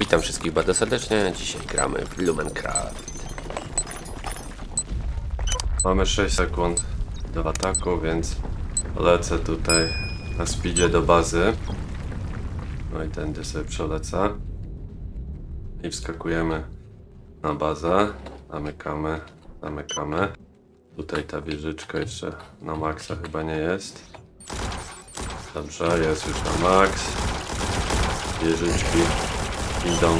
Witam wszystkich bardzo serdecznie. Dzisiaj gramy w Lumencraft. Mamy 6 sekund do ataku, więc lecę tutaj na speedzie do bazy. No i tędy sobie przelecę. I wskakujemy na bazę. Zamykamy, zamykamy. Tutaj ta wieżyczka jeszcze na maksa chyba nie jest. Dobrze, jest już na max. Wieżyczki idą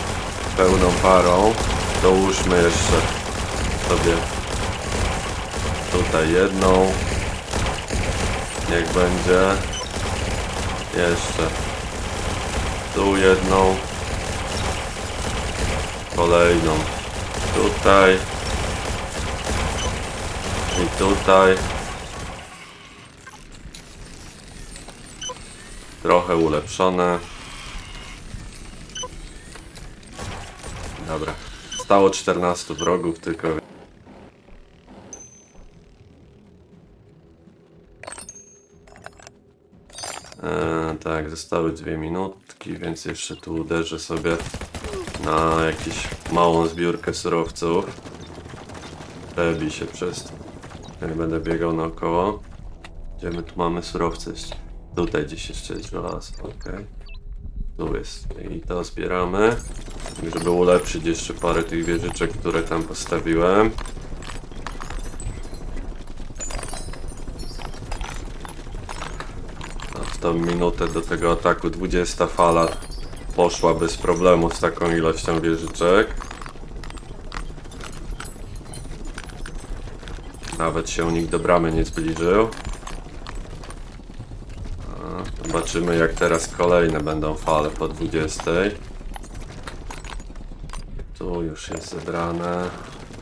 pełną parą. Dołóżmy jeszcze sobie Tutaj jedną. Niech będzie. Jeszcze. Tu jedną. Kolejną. Tutaj. I tutaj. Trochę ulepszone. Dobra. Stało 14 wrogów tylko. E, tak, zostały dwie minutki, więc jeszcze tu uderzę sobie na jakąś małą zbiórkę surowców. Przebi się przez to. Jak będę biegał naokoło. Gdzie my tu mamy surowce? Tutaj gdzieś jeszcze jest żelazo, okej. Tu jest. I to zbieramy. Żeby ulepszyć jeszcze parę tych wieżyczek, które tam postawiłem. A w tą minutę do tego ataku 20 fala poszła bez problemu z taką ilością wieżyczek. Nawet się nikt do bramy nie zbliżył. Zobaczymy jak teraz kolejne będą fale po 20. Tu już jest zebrane.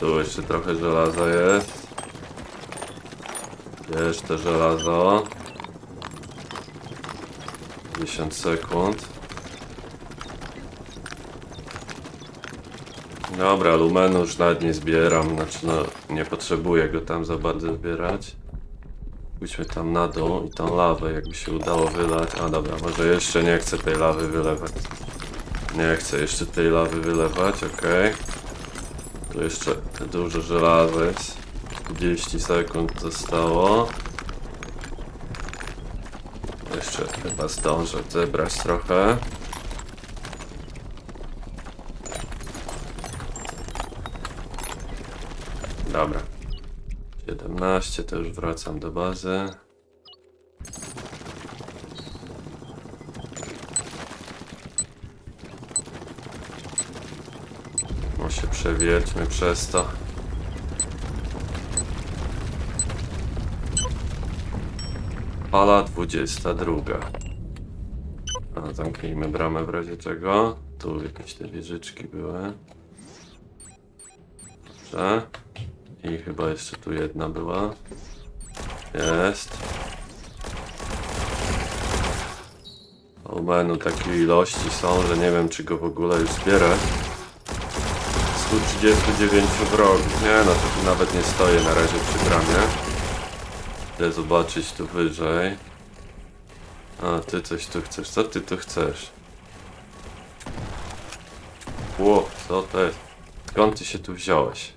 Tu jeszcze trochę żelaza jest. Jeszcze żelazo. 10 sekund. Dobra, lumenu już nawet nie zbieram, znaczy no nie potrzebuję go tam za bardzo zbierać. Pójdźmy tam na dół i tą lawę jakby się udało wylać. A dobra, może jeszcze nie chcę tej lawy wylewać. Nie chcę jeszcze tej lawy wylewać, okej. Tu jeszcze dużo żelaza jest. 30 sekund zostało. Jeszcze chyba zdążę zebrać trochę. Dobra. 17, to już wracam do bazy. No się przewieźmy przez to. Fala 22. A, zamknijmy bramę w razie czego. Tu jakieś te wieżyczki były. Dobrze. I chyba jeszcze tu jedna była. Jest. O menu takie ilości są, że nie wiem czy go w ogóle już zbierać. 139 wrogów. Nie no, to tu nawet nie stoję na razie przy bramie. Idę zobaczyć tu wyżej. A, ty coś tu chcesz. Co ty tu chcesz? Ło, co to jest? Skąd ty się tu wziąłeś?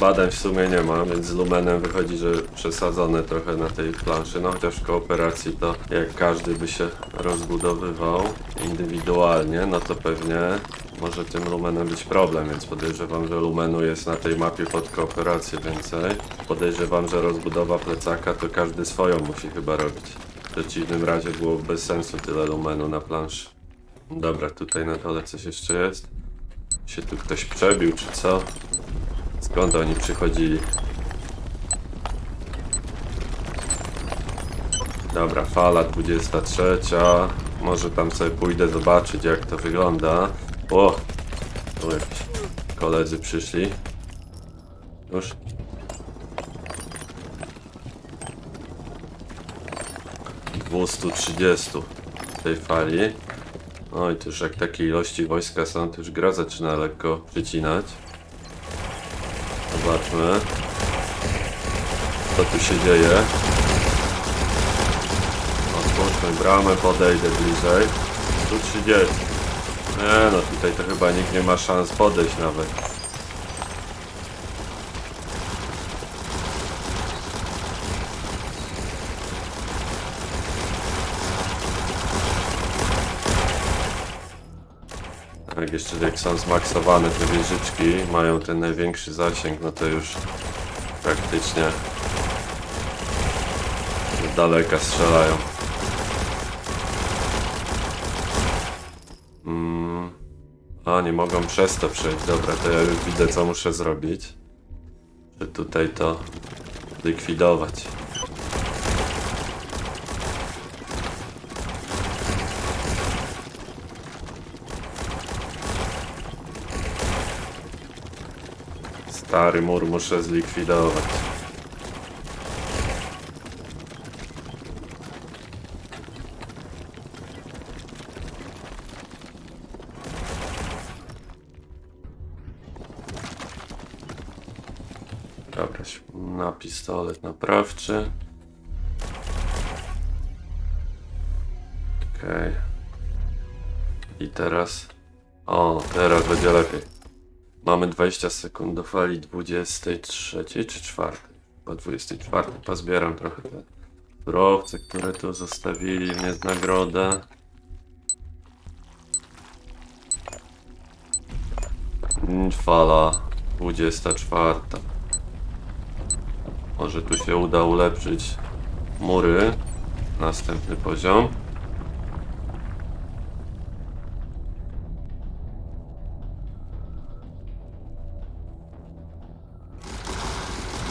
Badań w sumie nie ma, więc z Lumenem wychodzi, że przesadzone trochę na tej planszy. No chociaż w kooperacji to jak każdy by się rozbudowywał indywidualnie, no to pewnie może tym Lumenem być problem, więc podejrzewam, że Lumenu jest na tej mapie pod kooperację więcej. Podejrzewam, że rozbudowa plecaka to każdy swoją musi chyba robić. W przeciwnym razie byłoby bez sensu tyle Lumenu na planszy. Dobra, tutaj na dole coś jeszcze jest. Się tu ktoś przebił, czy co? Skąd oni przychodzili? Dobra, fala 23. Może tam sobie pójdę zobaczyć jak to wygląda. O! Tu jakiś koledzy przyszli. Już. Dwustu trzydziestu tej fali. Oj, to już jak takie ilości wojska są, to już gra zaczyna lekko przycinać. Zobaczmy. Co tu się dzieje. Otwórz. otwórzmy bramę, podejdę bliżej. Tu 30. Nie no, tutaj to chyba nikt nie ma szans podejść nawet. Tak, jeszcze jak są zmaksowane te wieżyczki, mają ten największy zasięg, no to już praktycznie z daleka strzelają. Mm. A, nie mogą przez to przejść. Dobra, to ja już widzę co muszę zrobić. Że tutaj to likwidować. Stary mur muszę zlikwidować. Dobra, na pistolet naprawczy. Okej. I teraz... O, teraz będzie lepiej. Mamy 20 sekund do fali 23 czy 4? Chyba 24. Pozbieram trochę te surowce, które tu zostawili mnie z nagrodę. Mm, Fala 24. Może tu się uda ulepszyć mury. Następny poziom.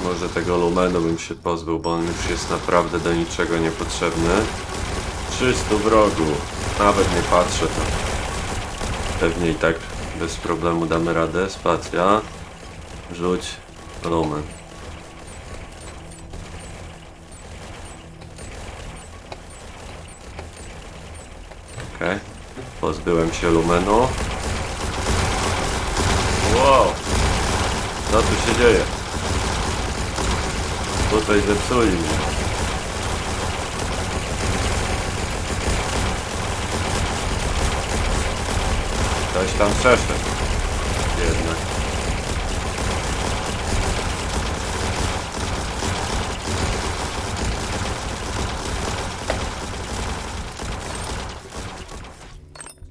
Może tego lumenu bym się pozbył, bo on już jest naprawdę do niczego niepotrzebny. 300 wrogów. Nawet nie patrzę to. Pewnie i tak bez problemu damy radę. Spacja. Rzuć lumen. Okej. Pozbyłem się lumenu. Wow! Co tu się dzieje? Tutaj zepsuli mnie. Ktoś tam przeszedł. Jednak.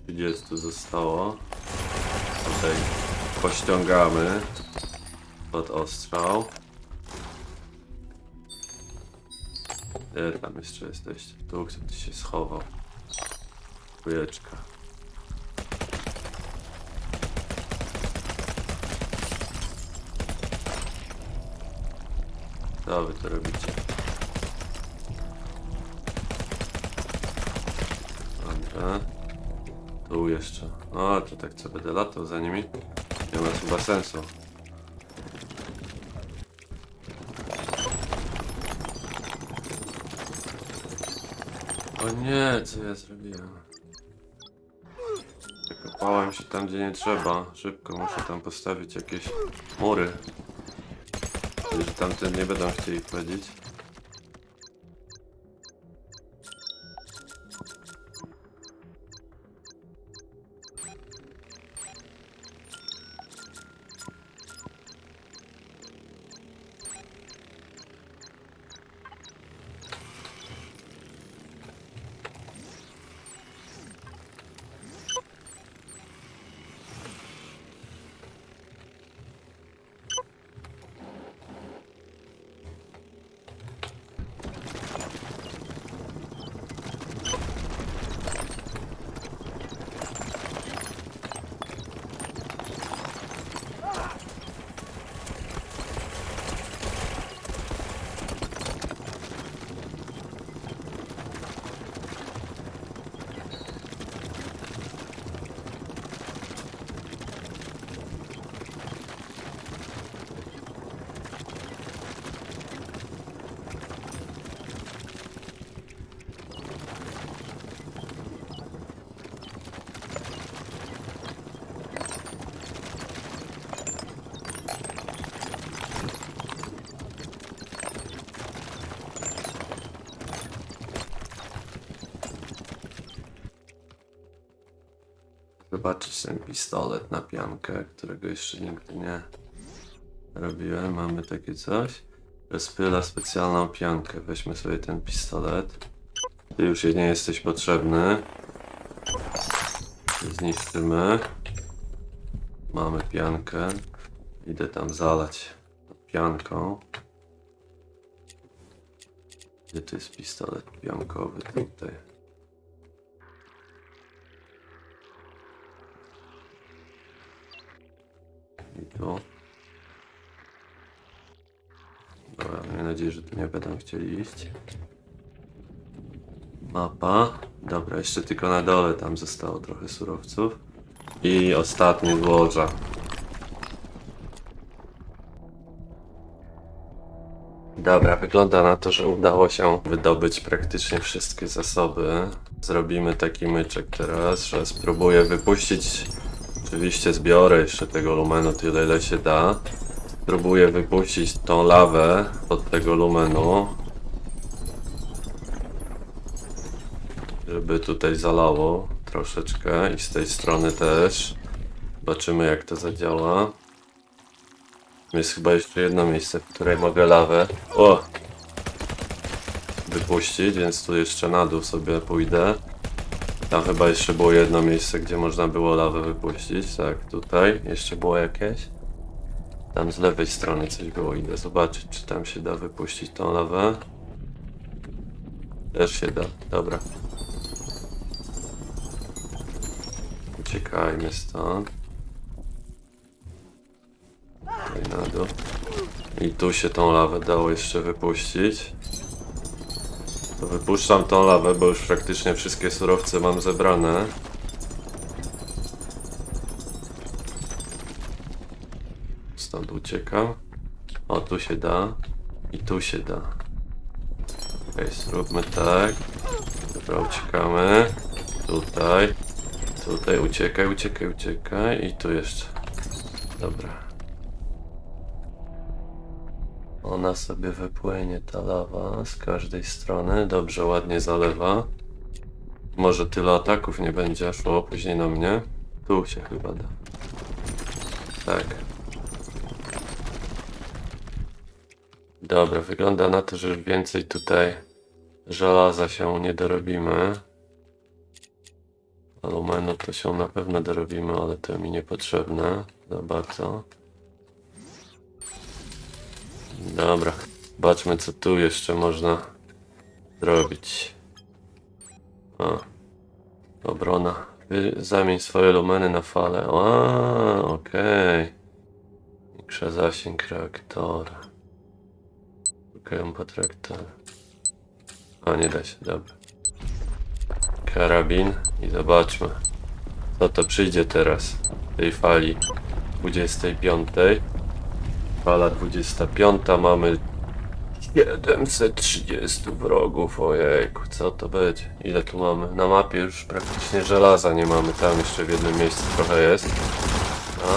Trzydziestu zostało. Tutaj pościągamy pod ostrzał. Gdzie tam jeszcze jesteście? Tu ty się schował. Kujeczka. Co wy to robicie? Dobra. Tu jeszcze. O, to tak co będę latał za nimi. Nie ma chyba sensu. O nie, co ja zrobiłem? Zakopałem się tam, gdzie nie trzeba. Szybko muszę tam postawić jakieś mury. Że tamten nie będą chcieli wchodzić. Zobaczyć ten pistolet na piankę, którego jeszcze nigdy nie robiłem. Mamy takie coś. Rozpyla specjalną piankę. Weźmy sobie ten pistolet. Ty już jej nie jesteś potrzebny. Zniszczymy. Mamy piankę. Idę tam zalać pianką. Gdzie to jest pistolet piankowy? Tutaj. I tu. Dobra, mam nadzieję, że tu nie będą chcieli iść. Mapa. Dobra, jeszcze tylko na dole tam zostało trochę surowców. I ostatnie złoża. Dobra, wygląda na to, że udało się wydobyć praktycznie wszystkie zasoby. Zrobimy taki myczek teraz, że spróbuję wypuścić. Oczywiście zbiorę jeszcze tego lumenu tyle ile się da. Spróbuję wypuścić tą lawę od tego lumenu. Żeby tutaj zalało troszeczkę i z tej strony też. Zobaczymy jak to zadziała. Jest chyba jeszcze jedno miejsce, w której mogę lawę. O! Wypuścić, więc tu jeszcze na dół sobie pójdę. Tam chyba jeszcze było jedno miejsce, gdzie można było lawę wypuścić. Tak, tutaj jeszcze było jakieś. Tam z lewej strony coś było. Idę zobaczyć, czy tam się da wypuścić tą lawę. Też się da. Dobra. Uciekajmy stąd. Tutaj na dół. I tu się tą lawę dało jeszcze wypuścić. Wypuszczam tą lawę, bo już praktycznie wszystkie surowce mam zebrane. Stąd uciekam. O, tu się da. I tu się da. Okej, zróbmy tak. Dobra, uciekamy. Tutaj. Tutaj uciekaj, uciekaj, uciekaj. I tu jeszcze. Dobra. Ona sobie wypłynie, ta lawa, z każdej strony. Dobrze, ładnie zalewa. Może tyle ataków nie będzie szło później na mnie. Tu się chyba da. Tak. Dobra, wygląda na to, że więcej tutaj żelaza się nie dorobimy. Alumenu to się na pewno dorobimy, ale to mi niepotrzebne za bardzo. Dobra, zobaczmy co tu jeszcze można zrobić. O, obrona. Zamień swoje lumeny na fale. A, okej. Większa zasięg reaktora. Szukają po traktorze. A, nie da się, dobra. Karabin i zobaczmy. Co to przyjdzie teraz w tej fali 25. Fala 25, mamy 730 wrogów, ojejku, co to będzie? Ile tu mamy? Na mapie już praktycznie żelaza nie mamy, tam jeszcze w jednym miejscu trochę jest. A,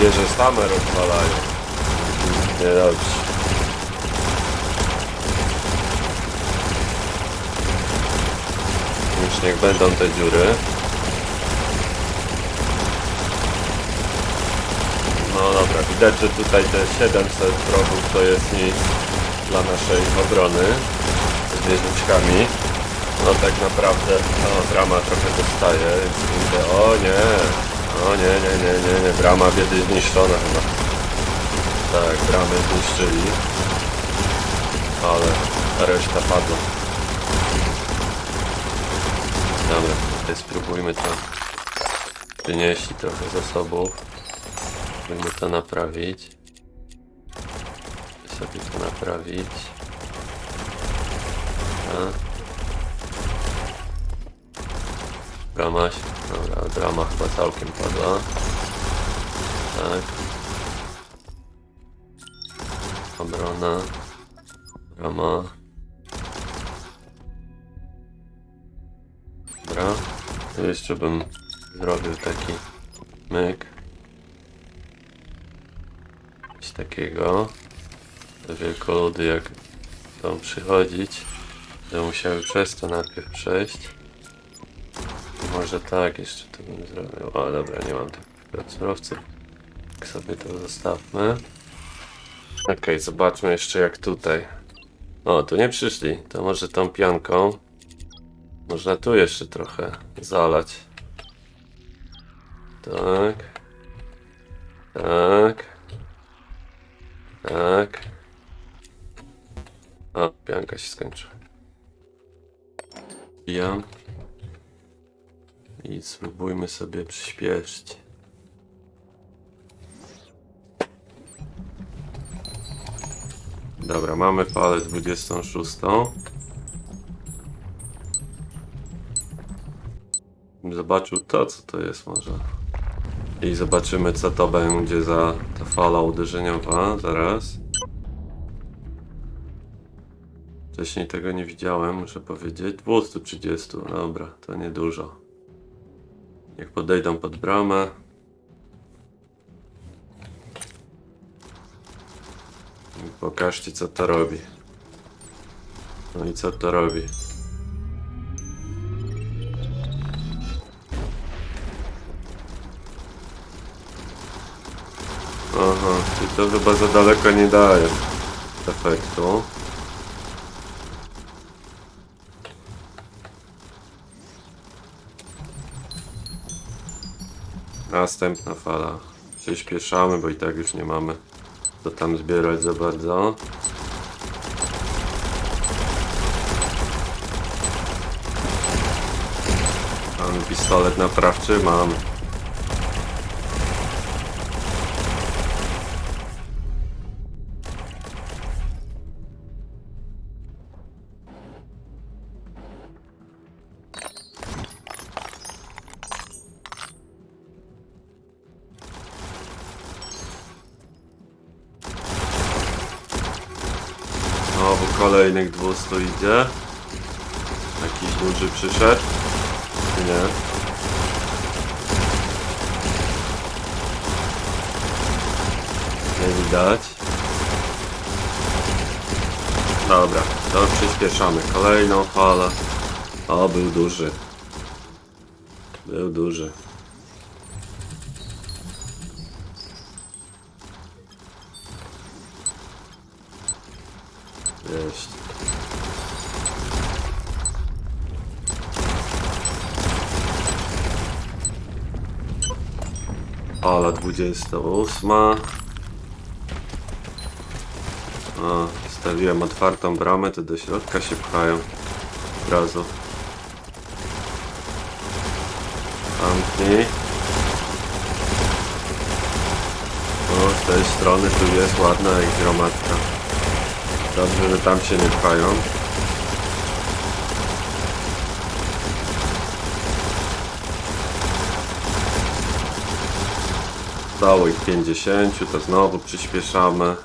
Wieże same rozwalają. Nie dobrze. Już niech będą te dziury. No dobra, widać, że tutaj te 700 wrogów to jest nic dla naszej obrony z wieżyczkami. No tak naprawdę no, brama trochę dostaje, więc mówię, o nie, o nie, nie, nie, nie, nie, brama biedy zniszczona chyba. Tak, bramy zniszczyli, ale reszta padła. Dobra, tutaj spróbujmy to przynieść trochę zasobów. Spróbujmy to naprawić. Sobie to naprawić. A. Brama się, dobra, brama chyba całkiem padła. Tak. Obrona. Brama. Dobra. Tu jeszcze bym zrobił taki myk. Coś takiego. Te wielkoludy jak będą przychodzić, będą musiały przez to najpierw przejść. Może tak jeszcze to bym zrobił. O dobra, nie mam tych surowców. Tak sobie to zostawmy. Okej, zobaczmy jeszcze jak tutaj. O, tu nie przyszli. To może tą pianką. Można tu jeszcze trochę zalać. Tak. Tak. Tak. O, pianka się skończyła. Pijam. I spróbujmy sobie przyspieszyć. Dobra, mamy falę 26. Bym Zobaczył to, co to jest może. I zobaczymy, co to będzie za ta fala uderzeniowa. Zaraz. Wcześniej tego nie widziałem, muszę powiedzieć. 230, dobra, to niedużo. Jak podejdą pod bramę. Pokażcie co to robi. No i co to robi? Aha, czyli to chyba za daleko nie daje efektu. Następna fala. Przyspieszamy, bo i tak już nie mamy co tam zbierać za bardzo. Mamy pistolet naprawczy, mam. Kolejnych 200 idzie. Jakiś duży przyszedł. Nie? Nie widać. Dobra, to przyspieszamy. Kolejną falę. O, był duży. Był duży. Jest. Ala 28. O, stawiłem otwartą bramę, to do środka się pchają. Od razu. Zamknij. O, z tej strony tu jest ładna ich gromadka. Dobrze, że tam się nie pchają. Stało ich 50, to znowu przyspieszamy.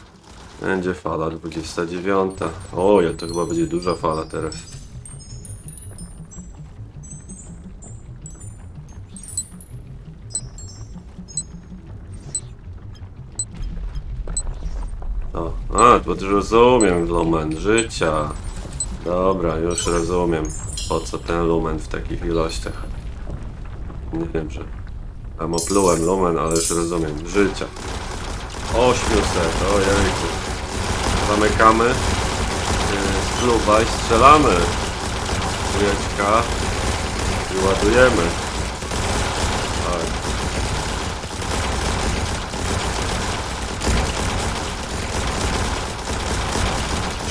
Będzie fala 29. O, ja to chyba będzie duża fala teraz. O, a, bo rozumiem lumen życia. Dobra, już rozumiem. Po co ten lumen w takich ilościach. Nie wiem, że tam oplułem lumen, ale już rozumiem. Życia. 800, ojejku. Zamykamy. Yy, Spluwaj, strzelamy. Kujeczka. I ładujemy. Tak.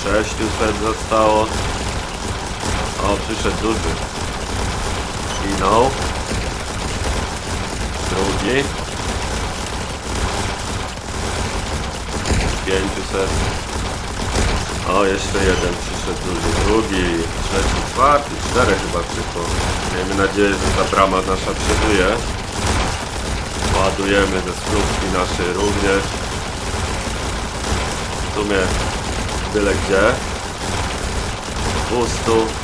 Sześciuset zostało. O, przyszedł duży. Zginął. Pięćdziesiąt. 500. O, jeszcze jeden przyszedł, drugi, drugi, trzeci, czwarty, cztery chyba przyszło. Miejmy nadzieję, że ta brama nasza przeżyje. Ładujemy ze skrótki naszej również. W sumie tyle gdzie. 200.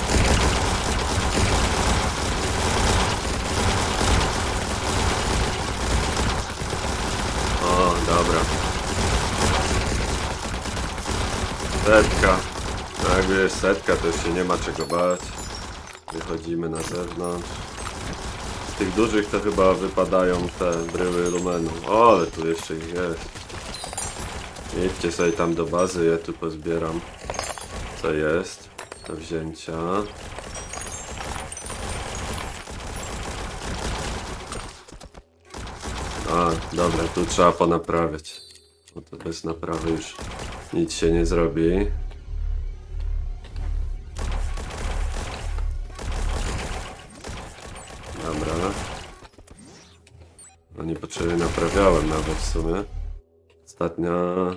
Setka. No jest setka, to już się nie ma czego bać. Wychodzimy na zewnątrz. tych dużych to chyba wypadają te bryły lumenu. O, ale tu jeszcze ich jest. Idźcie sobie tam do bazy, ja tu pozbieram. Co jest? Do wzięcia. A, dobra, tu trzeba ponaprawiać. Bo to bez naprawy już nic się nie zrobi. Dobra. No niepotrzebnie naprawiałem nawet w sumie. Ostatnia,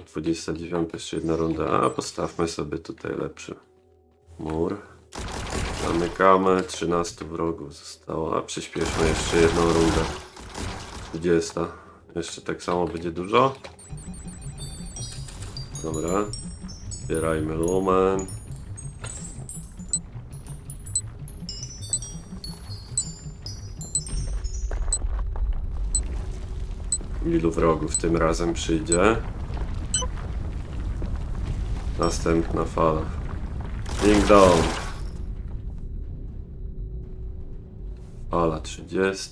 29 jeszcze jedna runda. A, postawmy sobie tutaj lepszy mur. Zamykamy, 13 wrogów zostało, a przyspieszmy jeszcze jedną rundę. 20. Jeszcze tak samo będzie dużo. Dobra. Zbierajmy lumen. Ilu wrogów tym razem przyjdzie? Następna fala. Ding dong. Fala 30.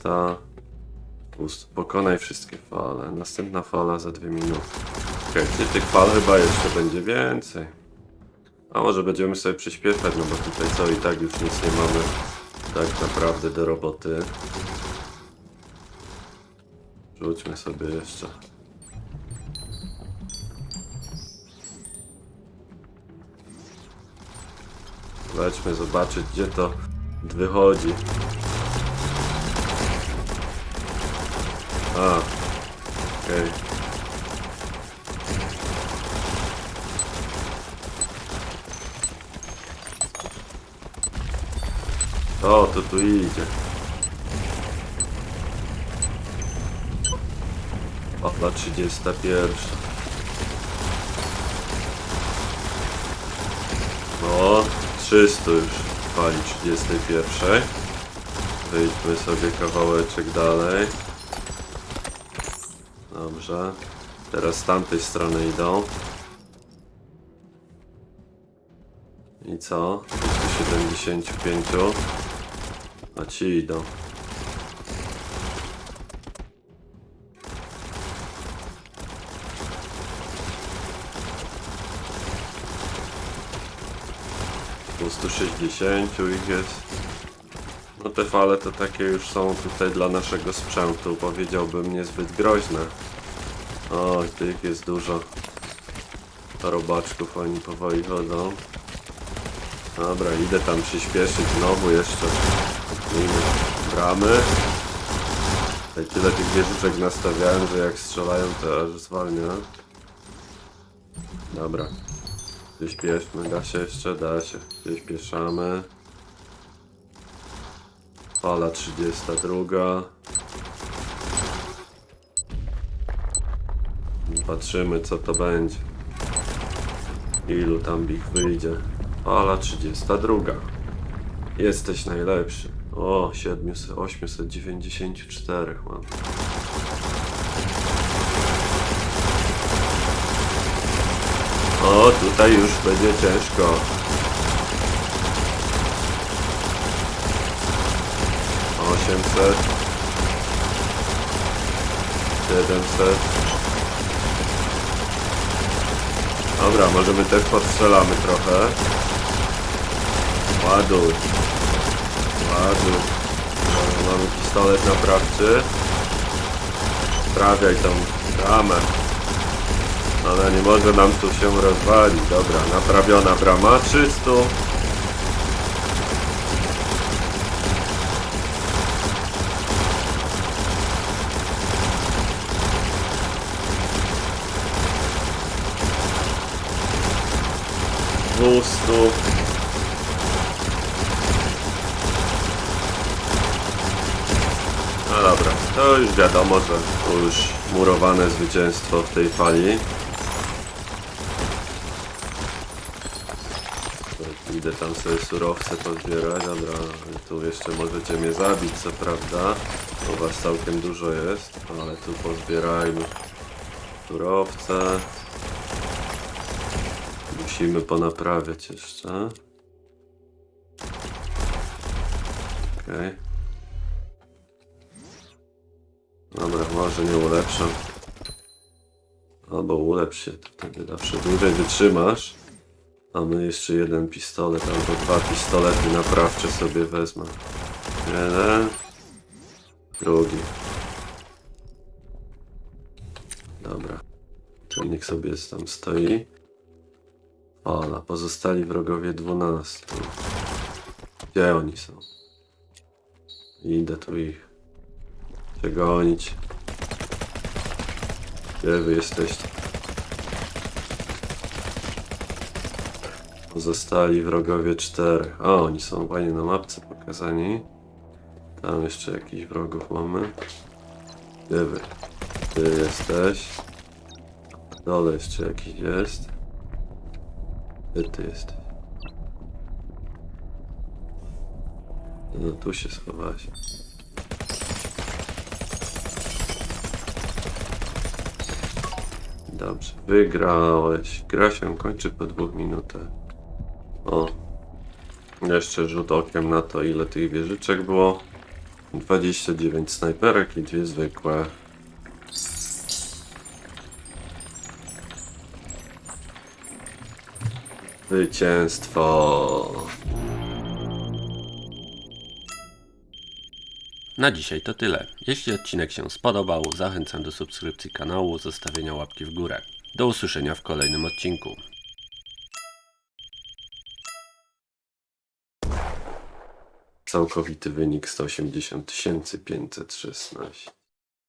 Pust. Pokonaj wszystkie fale. Następna fala za dwie minuty. Okej, tych fal chyba jeszcze będzie więcej. A może będziemy sobie przyspieszać, no bo tutaj co i tak już nic nie mamy tak naprawdę do roboty. Rzućmy sobie jeszcze. Lećmy zobaczyć gdzie to wychodzi. A, okej. O, to tu idzie. Opa, 31. No, 300 już pali 31. Wyjdźmy sobie kawałeczek dalej. Dobrze. Teraz z tamtej strony idą. I co? 275. A ci idą. Po 160 ich jest. No te fale to takie już są tutaj dla naszego sprzętu, powiedziałbym niezbyt groźne. O, tych jest dużo. Robaczków oni powoli chodzą. Dobra, idę tam przyspieszyć znowu jeszcze. Bramy. Tutaj tyle tych wieżyczek nastawiałem, że jak strzelają to aż zwalnia. Dobra. Przyspieszmy, da się jeszcze, da się. Przyspieszamy. Fala 32. Patrzymy co to będzie. Ilu tam ich wyjdzie. Fala 32. Jesteś najlepszy. O, 700, 894 mam. O, tutaj już będzie ciężko. Osiemset. Siedemset. Dobra, może my też podstrzelamy trochę. Ładuj. Dobra, Mamy pistolet naprawczy. Sprawiaj tą bramę. Ona nie może nam tu się rozwalić. Dobra, naprawiona brama 300. Dwustu. No dobra, to już wiadomo, że to już murowane zwycięstwo w tej fali. Idę tam sobie surowce pozbierać, dobra, tu jeszcze możecie mnie zabić, co prawda, bo was całkiem dużo jest, ale tu pozbierajmy surowce. Musimy ponaprawiać jeszcze. Okej. Może nie ulepszam. Albo ulepsz się, to wtedy zawsze dłużej wytrzymasz. Mamy jeszcze jeden pistolet, albo dwa pistolety naprawcze sobie wezmę. Jeden. Drugi. Dobra. Czujnik sobie tam stoi. Ola, pozostali wrogowie 12. Gdzie oni są? Idę tu ich przegonić. Gdzie wy jesteście? Pozostali wrogowie 4. A, oni są fajnie na mapce pokazani. Tam jeszcze jakichś wrogów mamy. Gdzie wy? Ty jesteś? Dole jeszcze jakiś jest. Gdzie ty jesteś? No tu się schowałeś. Dobrze, wygrałeś. Gra się kończy po dwóch minutach. O. Jeszcze rzut okiem na to, ile tych wieżyczek było. 29 snajperek i dwie zwykłe. Zwycięstwo. Na dzisiaj to tyle. Jeśli odcinek się spodobał, zachęcam do subskrypcji kanału, zostawienia łapki w górę. Do usłyszenia w kolejnym odcinku. Całkowity wynik 180 516.